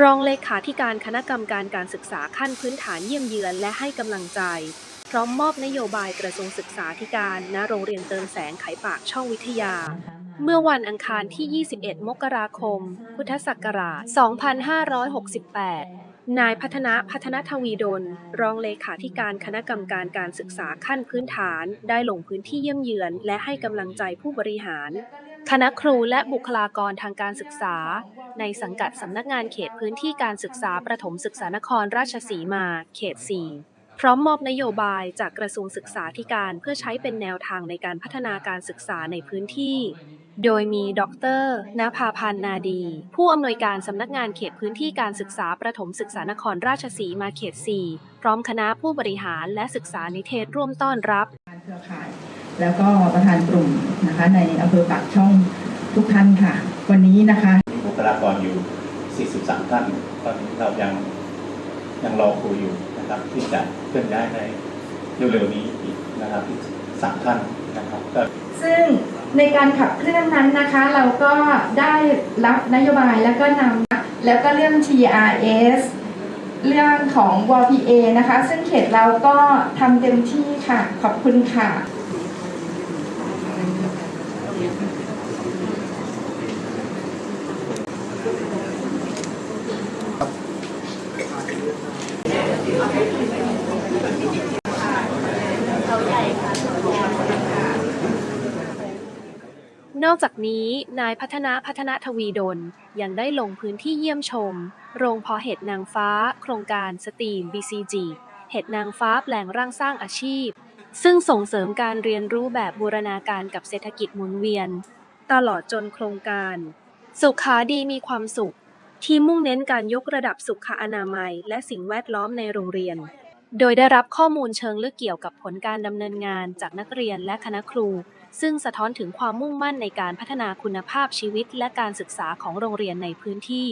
รองเลขาธิการคณะกรรมการการศึกษาขั้นพื้นฐานเยี่ยมเยือนและให้กำลังใจ พร้อมมอบนโยบายกระทรวงศึกษาธิการ ณ โรงเรียนเติมแสงไขปากช่องวิทยา เมื่อวันอังคารที่ 21 มกราคม พุทธศักราช 2568 นายพัฒนะพัฒนทวีดล รองเลขาธิการคณะกรรมการการศึกษาขั้นพื้นฐาน ได้ลงพื้นที่เยี่ยมเยือน และให้กำลังใจผู้บริหาร คณะครูและบุคลากรทางการศึกษา ในสังกัดสำนักงานเขตพื้นที่การศึกษาประถมศึกษานครราชสีมา เขต 4 พร้อมมอบนโยบายจากกระทรวงศึกษาธิการเพื่อใช้เป็นแนวทางในการพัฒนาการศึกษาในพื้นที่ โดยมีดรนภาพันธ์นาดี ผู้อำนวยการสำนักงานเขตพื้นที่การศึกษาประถมศึกษานครราชสีมาเขต 4 พร้อมคณะผู้บริหารและศึกษานิเทศร่วมต้อนรับเครือข่าย แล้วก็ประธานกลุ่มนะคะในอำเภอปากช่องทุกท่านค่ะ วันนี้นะคะมีบุคลากรอยู่ 43 ท่าน ตอนนี้เรายังยังรอครูอยู่นะครับ ที่จะเคลื่อนย้ายในเร็วๆนี้อีกนะครับอีกสามท่านนะครับก็ซึ่ง ในการขับเคลื่อนนั้นนะคะ เราก็ได้รับนโยบายแล้วก็นำแล้วก็เรื่อง TRS เรื่องของ WPA นะคะ ซึ่งเขตเราก็ทำเต็มที่ค่ะ ขอบคุณค่ะ นอกจากนี้ นายพัฒนาพัฒนาทวีดล ยังได้ลงพื้นที่เยี่ยมชม โรงเพาะเห็ดนางฟ้า โครงการสตรีม BCG เห็ดนางฟ้าแปลงร่างสร้างอาชีพ ซึ่งส่งเสริมการเรียนรู้แบบบูรณาการกับเศรษฐกิจหมุนเวียน ตลอดจนโครงการ สุขาดีมีความสุข ที่มุ่งเน้นการยกระดับสุขอนามัย และสิ่งแวดล้อมในโรงเรียน โดยได้รับข้อมูลเชิงลึกเกี่ยวกับผลการดำเนินงานจากนักเรียนและคณะครู ซึ่งสะท้อนถึงความมุ่งมั่นในการพัฒนาคุณภาพชีวิตและการศึกษาของโรงเรียนในพื้นที่